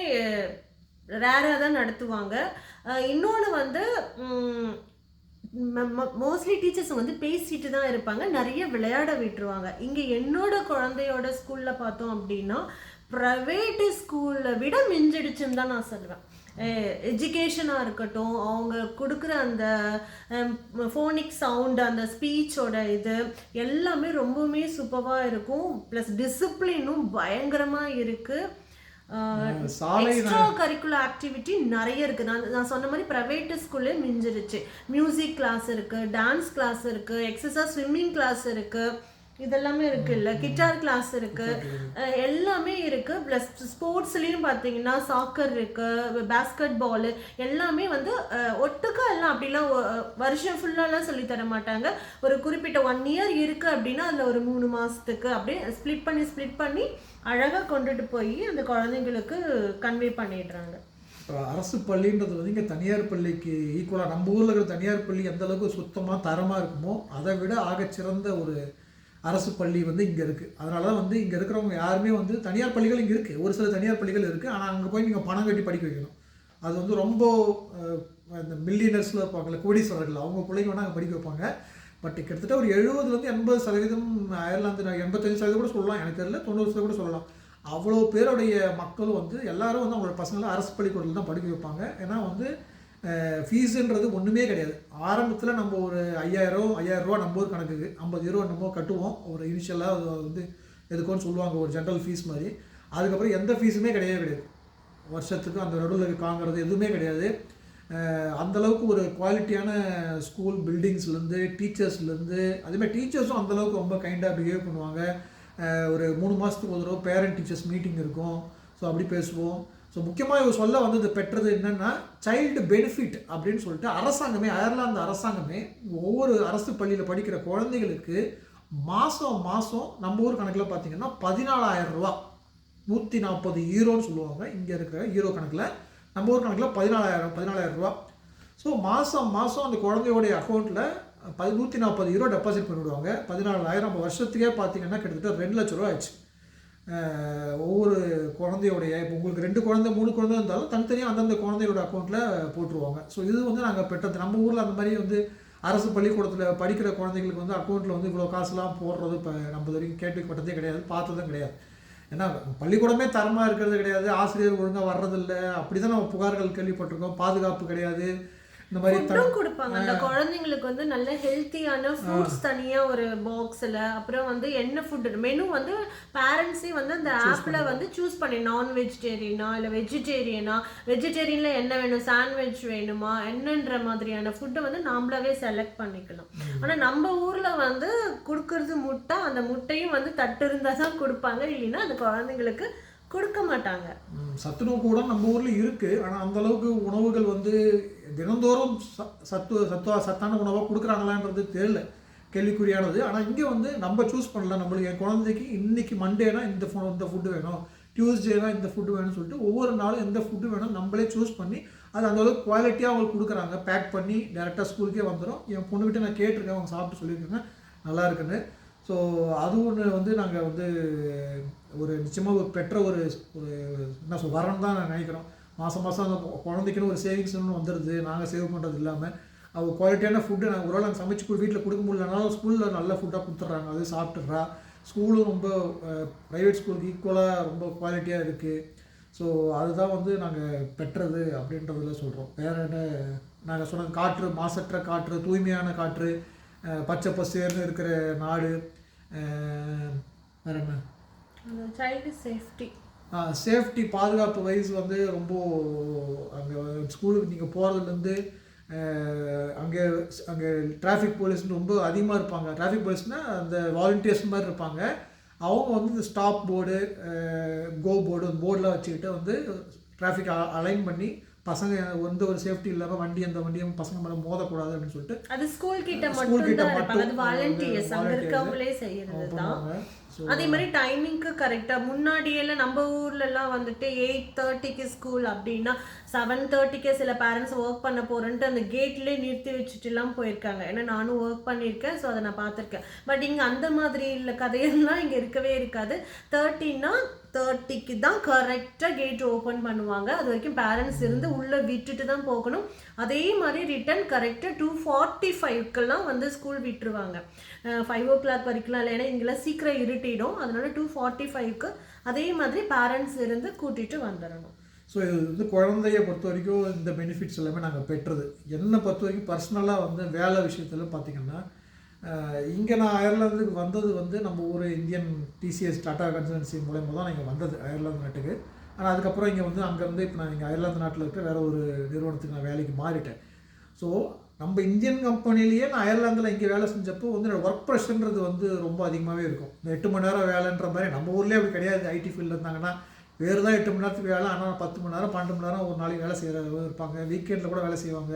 ரேராக தான் நடத்துவாங்க. இன்னொன்று வந்து மோஸ்ட்லி டீச்சர்ஸ் வந்து பேசிட்டு தான் இருப்பாங்க. நிறைய விளையாட விட்டுருவாங்க. இங்கே என்னோட குழந்தையோட ஸ்கூலில் பார்த்தோம் அப்படின்னா ப்ரைவேட்டு ஸ்கூலில் விட மிஞ்சிடுச்சுன்னு தான் நான் சொல்லுவேன் எஜுகேஷனாக இருக்கட்டும் அவங்க கொடுக்குற அந்த ஃபோனிக் சவுண்டு அந்த ஸ்பீச்சோட இது எல்லாமே ரொம்பவுமே சூப்பராக இருக்கும். ப்ளஸ் டிசிப்ளினும் பயங்கரமாக இருக்குது எக்ஸ்ட்ரா கரிக்குலர் ஆக்டிவிட்டி நிறைய இருக்கு. நான் நான் சொன்ன மாதிரி பிரைவேட் ஸ்கூல்லே மிஞ்சிருச்சு. மியூசிக் கிளாஸ் இருக்கு டான்ஸ் கிளாஸ் இருக்கு எக்ஸசைஸ் ஸ்விம்மிங் கிளாஸ் இருக்கு. இதெல்லாமே இருக்கு இல்ல கிட்டார் கிளாஸ் இருக்கு அஹ் எல்லாமே இருக்கு. ப்ளஸ் ஸ்போர்ட்ஸ்லயும் பார்த்தீங்கன்னா சாக்கர் இருக்கு பேஸ்கெட் பால் எல்லாமே வந்து ஒட்டுக்கா எல்லாம் அப்படிலாம் வருஷம் ஃபுல்லாலாம் சொல்லி தர மாட்டாங்க. ஒரு குறிப்பிட்ட ஒன் இயர் இருக்கு அப்படின்னா அதுல ஒரு மூணு மாசத்துக்கு அப்படியே ஸ்ப்ளிட் பண்ணி ஸ்ப்ளிட் பண்ணி அழகா கொண்டுட்டு போய் அந்த குழந்தைங்களுக்கு கன்வே பண்ணிடுறாங்க. அரசு பள்ளின்றது வந்து இங்கே தனியார் பள்ளிக்கு ஈக்குவலாக நம்ம ஊரில் இருக்கிற தனியார் பள்ளி எந்த அளவுக்கு சுத்தமாக தரமாக இருக்குமோ அதை விட ஆகச்சிறந்த ஒரு அரசு பள்ளி வந்து இங்கே இருக்குது அதனால தான் வந்து இங்கே இருக்கிறவங்க யாருமே வந்து தனியார் பள்ளிகள் இங்கே இருக்குது ஒரு சில தனியார் பள்ளிகள் இருக்குது ஆனால் அங்கே போய் நீங்கள் பணம் கட்டி படிக்க வைக்கணும். அது வந்து ரொம்ப இந்த மில்லியனர்ஸில் இருப்பாங்கல்ல கோடீஸ்வரர்கள் அவங்க பிள்ளைங்க வேணால் அங்கே படிக்க வைப்பாங்க. பட் கிட்டத்தட்ட ஒரு எழுபதுலேருந்து எண்பது சதவீதம் அயர்லாந்து நான் எண்பத்தஞ்சு சதவீதம் கூட சொல்லலாம். எனக்கு தெரியல தொண்ணூறு சதவீதம் கூட சொல்லலாம். அவ்வளோ பேருடைய மக்களும் வந்து எல்லாரும் வந்து அவங்களோட பசங்களை அரசு பள்ளிக்கூடத்தில் தான் படிக்க வைப்பாங்க. ஏன்னா வந்து ஃபீஸுன்றது ஒன்றுமே கிடையாது. ஆரம்பத்தில் நம்ம ஒரு ஐயாயிரம் ஐயாயிரரூவா நம்ம ஒரு கணக்குக்கு ஐம்பது ரூபா நம்ம கட்டுவோம். ஒரு இனிஷியலாக அது வந்து எதுக்கோன்னு சொல்லுவாங்க ஒரு ஜென்ரல் ஃபீஸ் மாதிரி. அதுக்கப்புறம் எந்த ஃபீஸுமே கிடையவே கிடையாது. வருஷத்துக்கு அந்த நடுவில் காங்கிறது எதுவுமே கிடையாது. அந்தளவுக்கு ஒரு குவாலிட்டியான ஸ்கூல் பில்டிங்ஸ்லேருந்து டீச்சர்ஸ்லேருந்து அதேமாதிரி டீச்சர்ஸும் அந்தளவுக்கு ரொம்ப கைண்டாக பிஹேவ் பண்ணுவாங்க. ஒரு மூணு மாதத்துக்கு ஒரு தடவை பேரண்ட் டீச்சர்ஸ் மீட்டிங் இருக்கும். ஸோ அப்படி பேசுவோம். ஸோ முக்கியமாக இவர் சொல்ல வந்தது பெற்றது என்னென்னா சைல்டு பெனிஃபிட் அப்படின்னு சொல்லிட்டு அரசாங்கமே அயர்லாந்து அரசாங்கமே ஒவ்வொரு அரசு பள்ளியில் படிக்கிற குழந்தைகளுக்கு மாதம் மாதம் நம்ம ஊர் கணக்கில் பார்த்தீங்கன்னா பதினாலாயிரம் ரூபா. நூற்றி நாற்பது ஈரோன்னு சொல்லுவாங்க. இங்கே இருக்கிற ஈரோ கணக்கில் நம்ம ஊர் கணக்கில் பதினாலாயிரம் பதினாலாயிரம் ரூபா. ஸோ மாதம் மாதம் அந்த குழந்தையோடைய அக்கௌண்ட்டில் பதி நூற்றி நாற்பது ஈரோ டெபாசிட் பண்ணிவிடுவாங்க பதினாலாயிரம் நம்ம வருஷத்துக்கே பார்த்தீங்கன்னா கிட்டத்தட்ட ரெண்டு லட்ச ரூபா ஆயிடுச்சு. ஒவ்வொரு குழந்தையோடைய இப்போ உங்களுக்கு ரெண்டு குழந்தை மூணு குழந்தை இருந்தாலும் தனித்தனியாக அந்தந்த குழந்தையோட அக்கௌண்ட்டில் போட்டுருவாங்க. ஸோ இது வந்து நாங்கள் பெற்றது. நம்ம ஊரில் அந்த மாதிரி வந்து அரசு பள்ளிக்கூடத்தில் படிக்கிற குழந்தைங்களுக்கு வந்து அக்கௌண்ட்டில் வந்து இவ்வளோ காசுலாம் போடுறது இப்போ நம்ம வரைக்கும் கேட்டுப்பட்டதே கிடையாது பார்த்ததும் கிடையாது. ஏன்னா பள்ளிக்கூடமே தரமாக இருக்கிறது கிடையாது. ஆசிரியர் ஒழுங்காக வர்றதில்லை. அப்படி தான் நம்ம புகார்கள் கேள்விப்பட்டிருக்கோம். பாதுகாப்பு கிடையாது. இந்த மாதிரி ஃபுட்டும் கொடுப்பாங்க. அந்த குழந்தைங்களுக்கு வந்து நல்ல ஹெல்த்தியான ஃப்ரூட்ஸ் தனியா ஒரு பாக்ஸ்ல அப்புறம் வந்து என்ன ஃபுட் மெனு வந்து பேரண்ட்ஸே வந்து அந்த ஆப்ல வந்து சூஸ் பண்ணி நான் வெஜிடேரியனா இல்ல வெஜிடேரியனா வெஜிடேரியன்ல என்ன வேணும் சாண்ட்விச் வேணுமா என்னன்ற மாதிரியான ஃபுட்டை வந்து நாமளாவே செலக்ட் பண்ணிக்கலாம் ஆனா நம்ம ஊர்ல வந்து கொடுக்கறது முட்டை அந்த முட்டையும் வந்து தட்டு இருந்தா தான் கொடுப்பாங்க. இல்லைன்னா அந்த குழந்தைங்களுக்கு கொடுக்க மாட்டாங்க. சத்துணவு கூட நம்ம ஊரில் இருக்குது ஆனால் அந்த அளவுக்கு உணவுகள் வந்து தினந்தோறும் ச- சத்து சத்துவா சத்தான உணவாக கொடுக்குறாங்களான்றது தெரியல. கேள்விக்குறியானது. ஆனால் இங்கே வந்து நம்ம சூஸ் பண்ணல. நம்மளுக்கு என் குழந்தைக்கு இன்னைக்கு மண்டேனா இந்த ஃபோன் இந்த ஃபுட்டு வேணும். டியூஸ்டேனா இந்த ஃபுட்டு வேணும்னு சொல்லிட்டு ஒவ்வொரு நாளும் எந்த ஃபுட்டு வேணும் நம்மளே சூஸ் பண்ணி அது அந்த அளவுக்கு குவாலிட்டியாக அவங்களுக்கு கொடுக்குறாங்க. பேக் பண்ணி டேரெக்டாக ஸ்கூலுக்கே வந்துடும் என் பொண்ணுக்கிட்ட நான் கேட்டிருக்கேன். அவங்க சாப்பிட்டு சொல்லியிருக்காங்க. நல்லா இருக்குன்னு. ஸோ அது ஒன்று வந்து நாங்கள் வந்து ஒரு நிச்சயமாக ஒரு பெற்ற ஒரு ஒரு என்ன சொல் வரணும் தான் நான் நினைக்கிறோம். மாதம் மாதம் அந்த குழந்தைக்குன்னு ஒரு சேவிங்ஸ்னு வந்துடுது நாங்கள் சேவ் பண்ணுறது இல்லாமல் அவள் குவாலிட்டியான ஃபுட்டு நாங்கள் ஒரு நாங்கள் சமைச்சு வீட்டில் கொடுக்க முடியலனாலும் ஸ்கூலில் நல்ல ஃபுட்டாக கொடுத்துட்றாங்க. அது சாப்பிட்றா ஸ்கூலும் ரொம்ப ப்ரைவேட் ஸ்கூலுக்கு ஈக்குவலாக ரொம்ப குவாலிட்டியாக இருக்குது ஸோ அதுதான் வந்து நாங்கள் பெற்றது அப்படின்றதுல சொல்கிறோம் வேற என்ன நாங்கள் சொன்ன காற்று மாசற்ற காற்று தூய்மையான காற்று பச்சை பசேர்னு இருக்கிற நாடு வேறு வேற என்ன? சைல்டு சேஃப்டி சேஃப்டி பாதுகாப்பு வைஸ் வந்து ரொம்ப அங்கே ஸ்கூலுக்கு நீங்கள் போகிறதுலேருந்து அங்கே அங்கே டிராஃபிக் போலீஸ் ரொம்ப அதிகமாக இருப்பாங்க. டிராஃபிக் போலீஸ்னால் அந்த வாலண்டியர்ஸ் மாதிரி இருப்பாங்க. அவங்க வந்து இந்த ஸ்டாப் போர்டு கோ போர்டு போர்டெலாம் வச்சுக்கிட்டு வந்து டிராஃபிக் அலைன் பண்ணி பசங்க எந்த ஒரு சேஃப்டி இல்லாமல் வண்டி எந்த வண்டியும் பசங்க மேலே மோதக்கூடாது அப்படின்னு சொல்லிட்டு அது ஸ்கூல் கிட்ட மட்டும் கிட்ட மட்டும் வாலண்டியர்ஸ் அங்க. இருக்கவங்களே செய்யறது தான். பண்ணுவாங்க ஸோ அதே மாதிரி டைமிங்க்கு கரெக்டா முன்னாடியெல்லாம் நம்ம ஊர்ல எல்லாம் வந்துட்டு எயிட் தேர்ட்டிக்கு ஸ்கூல் அப்படின்னா செவன் தேர்ட்டிக்கே சில பேரண்ட்ஸ் ஒர்க் பண்ண போறேன்ட்டு அந்த கேட்லேயே நிறுத்தி வச்சுட்டு எல்லாம் போயிருக்காங்க. ஏன்னா நானும் ஒர்க் பண்ணியிருக்கேன் ஸோ அதை நான் பார்த்துருக்கேன். பட் இங்க அந்த மாதிரி இல்லை கதையெல்லாம் இங்க இருக்கவே இருக்காது. தேர்ட்டின்னா தேர்ட்டிக்கு தான் கரெக்டாக கேட் ஓப்பன் பண்ணுவாங்க. அது வரைக்கும் பேரண்ட்ஸ் இருந்து உள்ளே விட்டுட்டு தான் போகணும். அதே மாதிரி ரிட்டர்ன் கரெக்டாக டூ ஃபார்ட்டி ஃபைவ்க்கெல்லாம் வந்து ஸ்கூல் விட்டுருவாங்க. ஃபைவ் ஓ கிளாக் வரைக்கும்லாம் இல்லை ஏன்னா இங்கெல்லாம் சீக்கிரம் இருட்டிடும். அதனால டூ ஃபார்ட்டி ஃபைவ்க்கு அதே மாதிரி பேரண்ட்ஸ் இருந்து கூட்டிட்டு வந்துடணும் ஸோ இது வந்து குழந்தைய பொறுத்த வரைக்கும் இந்த பெனிஃபிட்ஸ் எல்லாமே நாங்கள் பெற்றது. என்னை பொறுத்த வரைக்கும் பர்சனலாக வந்து வேலை விஷயத்தில் பார்த்தீங்கன்னா இங்கே நான் அயர்லாந்துக்கு வந்தது வந்து நம்ம ஊர் இந்தியன் டிசிஎஸ் டாட்டா கன்சல்டன்சி மூலயமா தான் நீங்கள் வந்தது அயர்லாந்து நாட்டுக்கு. ஆனால் அதுக்கப்புறம் இங்கே வந்து அங்கேருந்து இப்போ நான் இங்கே அயர்லாந்து நாட்டில் இருக்க வேற ஒரு நிறுவனத்துக்கு நான் வேலைக்கு மாறிட்டேன். ஸோ நம்ம இந்தியன் கம்பெனிலேயே நான் அயர்லாந்தில் இங்கே வேலை செஞ்சப்போ வந்து ஒர்க் ப்ரெஷர்ன்றது வந்து ரொம்ப அதிகமாகவே இருக்கும். இந்த எட்டு மணி நேரம் வேலைன்ற மாதிரி நம்ம ஊர்லேயே அப்படி கிடையாது. ஐடி ஃபீல்டில் இருந்தாங்கன்னா வேறு தான் எட்டு மணி நேரத்துக்கு வேலை ஆனால் பத்து மணி நேரம் பன்னெண்டு மணி நேரம் ஒரு நாளைக்கு வேலை செய்கிற இருப்பாங்க. வீக்கெண்டில் கூட வேலை செய்வாங்க.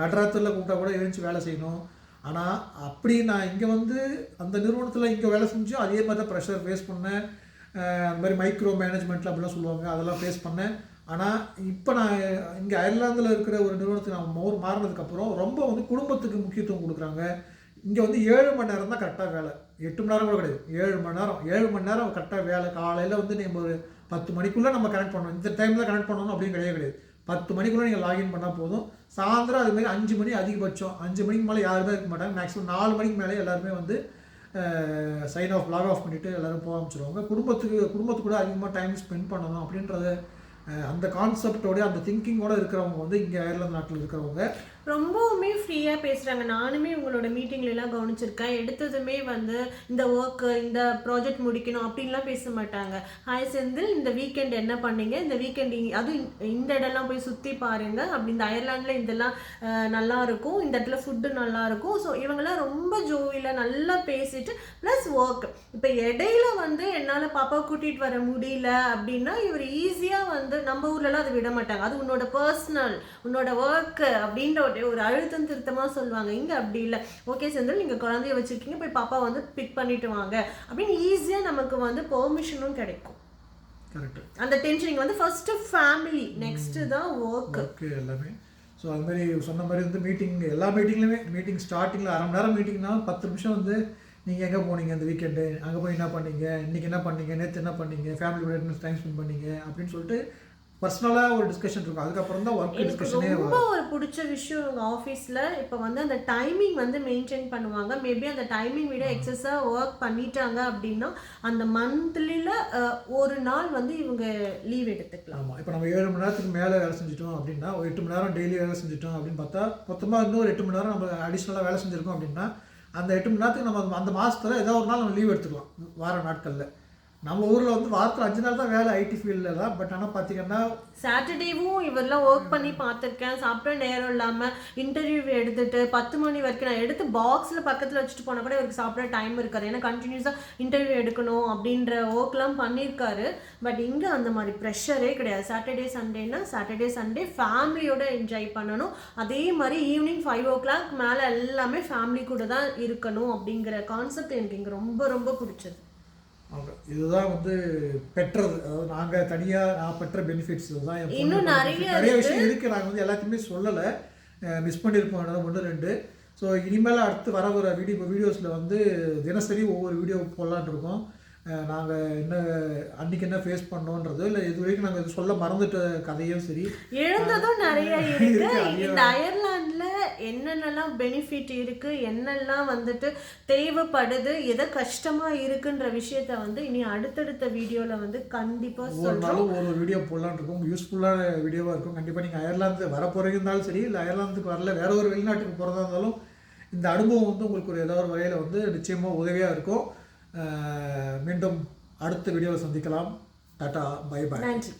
நடுராத்திரில் கூப்பிட்டா கூட எழுந்துச்சு வேலை செய்யணும். ஆனால் அப்படி நான் இங்கே வந்து அந்த நிறுவனத்தில் இங்கே வேலை செஞ்சு அதே மாதிரி தான் ப்ரெஷர் ஃபேஸ் பண்ணேன் அந்த மாதிரி மைக்ரோ மேனேஜ்மெண்ட்டில் அப்படிலாம் சொல்லுவாங்க. அதெல்லாம் ஃபேஸ் பண்ணேன். ஆனால் இப்போ நான் இங்கே அயர்லாந்தில் இருக்கிற ஒரு நிறுவனத்துக்கு நான் மோர் மாறினதுக்கப்புறம் ரொம்ப வந்து குடும்பத்துக்கு முக்கியத்துவம் கொடுக்குறாங்க. இங்கே வந்து ஏழு மணி நேரம் தான் கரெக்டாக வேலை. எட்டு மணி நேரம் கூட கிடையாது. ஏழு மணி நேரம். ஏழு மணி நேரம் கரெக்டாக வேலை. காலையில் வந்து நம்ம ஒரு பத்து மணிக்குள்ளே நம்ம கனெக்ட் பண்ணணும். இந்த டைமில் கனெக்ட் பண்ணணும் அப்படின்னு கிடையாது கிடையாது. பத்து மணிக்குள்ளே நீங்கள் லாகின் பண்ணால் போதும். சாயந்தரம் அதுமாரி அஞ்சு மணி அதிகபட்சம். அஞ்சு மணிக்கு மேலே யாருமே இருக்க மாட்டாங்க. மேக்ஸிமம் நாலு மணிக்கு மேலே எல்லாருமே வந்து சைன் ஆஃப் லாக் ஆஃப் பண்ணிவிட்டு எல்லோரும் போக ஆரம்பிச்சிருவாங்க. குடும்பத்துக்கு குடும்பத்துக்கு கூட அதிகமாக டைம் ஸ்பெண்ட் பண்ணணும் அப்படின்றத அந்த கான்செப்டோடய அந்த திங்கிங்கோட இருக்கிறவங்க வந்து இங்கே அயர்லாந்து நாட்டில் இருக்கிறவங்க ரொம்பவுமே ஃப்ரீயாக பேசுகிறாங்க நானுமே உங்களோட மீட்டிங்லெல்லாம் கவனிச்சிருக்கேன். எடுத்ததுமே வந்து இந்த ஒர்க்கு இந்த ப்ராஜெக்ட் முடிக்கணும் அப்படின்லாம் பேச மாட்டாங்க. ஹாய் செந்தில் இந்த வீக்கெண்ட் என்ன பண்ணீங்க? இந்த வீக்கெண்ட் அதுவும் இந்த- இந்த இடம்லாம் போய் சுற்றி பாருங்கள் அப்படி இந்த அயர்லாண்டில் இதெல்லாம் நல்லா இருக்கும். இந்த இடத்துல ஃபுட்டு நல்லா இருக்கும். ஸோ இவங்கெல்லாம் ரொம்ப ஜோவியில் நல்லா பேசிட்டு ப்ளஸ் ஒர்க் இப்போ இடையில வந்து என்னால் பாப்பா கூட்டிகிட்டு வர முடியல அப்படின்னா இவர் ஈஸியாக வந்து நம்ம ஊர்லலாம் அதை விட மாட்டாங்க. அது உன்னோட பர்சனல் உன்னோட ஒர்க்கு அப்படின்ற ஒரு ஒரு அழுத்தம் திருத்தமாக சொல்லுவாங்க. இங்கே அப்படி இல்லை. ஓகே செந்தில் நீங்கள் குழந்தைய வச்சுருக்கீங்க போய் பாப்பா வந்து பிக் பண்ணிட்டு வாங்க. அப்படின்னு ஈஸியாக நமக்கு வந்து பெர்மிஷனும் கிடைக்கும். அந்த டென்ஷன் இங்கே வந்து ஃபர்ஸ்ட் ஃபேமிலி நெக்ஸ்ட் தான் ஒர்க் எல்லாமே. ஸோ அது மாதிரி சொன்ன மாதிரி வந்து மீட்டிங் எல்லா மீட்டிங்லையுமே மீட்டிங் ஸ்டார்டிங்கில் அரை மணி நேரம் மீட்டிங்னா பத்து நிமிஷம் வந்து நீங்கள் எங்கே போனீங்க இந்த வீக்கெண்டு அங்கே போய் என்ன பண்ணீங்க? இன்றைக்கி என்ன பண்ணீங்க? நேற்று என்ன பண்ணீங்க? ஃபேமிலி டைம் ஸ்பெண்ட் பண்ணீங்க? அப்படின்னு சொல்லிட்டு பர்சனலாக ஒரு டிஸ்கஷன் இருக்கும். அதுக்கப்புறம் தான் ஒர்க் டிஸ்கஷனே ரொம்ப ஒரு பிடிச்ச விஷயம் உங்கள் ஆஃபீஸில் இப்போ வந்து அந்த டைமிங் வந்து மெயின்டைன் பண்ணுவாங்க. மேபி அந்த டைமிங் விட எக்ஸஸாக ஒர்க் பண்ணிட்டாங்க அப்படின்னா அந்த மந்த்லியில் ஒரு நாள் வந்து இவங்க லீவ் எடுத்துக்கலாம். ஆமாம் இப்போ நம்ம ஏழு மணி நேரத்துக்கு மேலே வேலை செஞ்சுட்டோம் அப்படின்னா ஒரு எட்டு மணி நேரம் டெய்லி வேலை செஞ்சுட்டோம் அப்படின்னு பார்த்தா மொத்தமாக இன்னொரு எட்டு மணி நேரம் நம்ம அடிஷ்னலாக வேலை செஞ்சுருக்கோம் அப்படின்னா அந்த எட்டு மணி நேரத்துக்கு நம்ம அந்த மாதத்தில் ஏதோ ஒரு நாள் நம்ம லீவ் எடுத்துக்கலாம். வார நாட்களில். நம்ம ஊரில் வந்து வாரத்தில் அஞ்சு நாள் தான் வேலை ஐடி ஃபீல்டில் தான். பட் ஆனால் பார்த்தீங்கன்னா சாட்டர்டேவும் இவரெல்லாம் ஒர்க் பண்ணி பார்த்துருக்கேன். சாப்பிட்ட நேரம் இல்லாமல் இன்டர்வியூ எடுத்துட்டு பத்து மணி வரைக்கும் நான் எடுத்து பாக்ஸில் பக்கத்தில் வச்சுட்டு போனால் கூட இவருக்கு சாப்பிட டைம் இருக்காது. ஏன்னா கண்டினியூஸாக இன்டர்வியூ எடுக்கணும் அப்படின்ற ஒர்க்லாம் பண்ணியிருக்காரு. பட் இங்கே அந்த மாதிரி ப்ரெஷரே கிடையாது. சாட்டர்டே சண்டேனா சாட்டர்டே சண்டே ஃபேமிலியோட என்ஜாய் பண்ணணும். அதே மாதிரி ஈவினிங் ஃபைவ் ஓ கிளாக் மேலே எல்லாமே ஃபேமிலி கூட தான் இருக்கணும் அப்படிங்கிற கான்செப்ட் எனக்கு இங்கே ரொம்ப ரொம்ப பிடிச்சது. இதுதான் வந்து பெற்றது. அதாவது நாங்கள் தனியாக நான் பெற்ற பெனிஃபிட்ஸ் இதுதான் இன்னும் நிறைய விஷயம் இருக்குது நாங்கள் வந்து எல்லாத்தையுமே சொல்லலை. மிஸ் பண்ணியிருப்போம் ஒன்று ரெண்டு. ஸோ இனிமேல் அடுத்து வர வர வீடியோ வீடியோஸில் வந்து தினசரி ஒவ்வொரு வீடியோ போடலான்னு இருக்கோம். நாங்கள் என்ன அன்னைக்கு என்ன ஃபேஸ் பண்ணோன்றதோ இல்லை இது வரைக்கும் நாங்கள் சொல்ல மறந்துட்ட கதையும் சரி. எழுந்ததும் நிறைய இருக்கு. இந்த அயர்லாந்துல என்னென்னலாம் பெனிஃபிட் இருக்கு என்னெல்லாம் வந்துட்டு தேவைப்படுது எதை கஷ்டமா இருக்குன்ற விஷயத்த வந்து இனி அடுத்தடுத்த வீடியோல வந்து கண்டிப்பா ஒவ்வொரு சொல்றோம். நாளும் ஒரு வீடியோ போடலான்னு இருக்கும். யூஸ்ஃபுல்லான வீடியோவாக இருக்கும். கண்டிப்பாக நீங்கள் அயர்லாந்து வர போகிறீங்க இருந்தாலும் சரி இல்லை அயர்லாந்துக்கு வரல வேற ஒரு வெளிநாட்டுக்கு போகிறதா இருந்தாலும் இந்த அனுபவம் வந்து உங்களுக்கு ஒரு ஏதாவது ஒரு வகையில் வந்து நிச்சயமாக உதவியாக இருக்கும். மீண்டும் அடுத்த வீடியோவில் சந்திக்கலாம். Tata bye bye. நன்றி.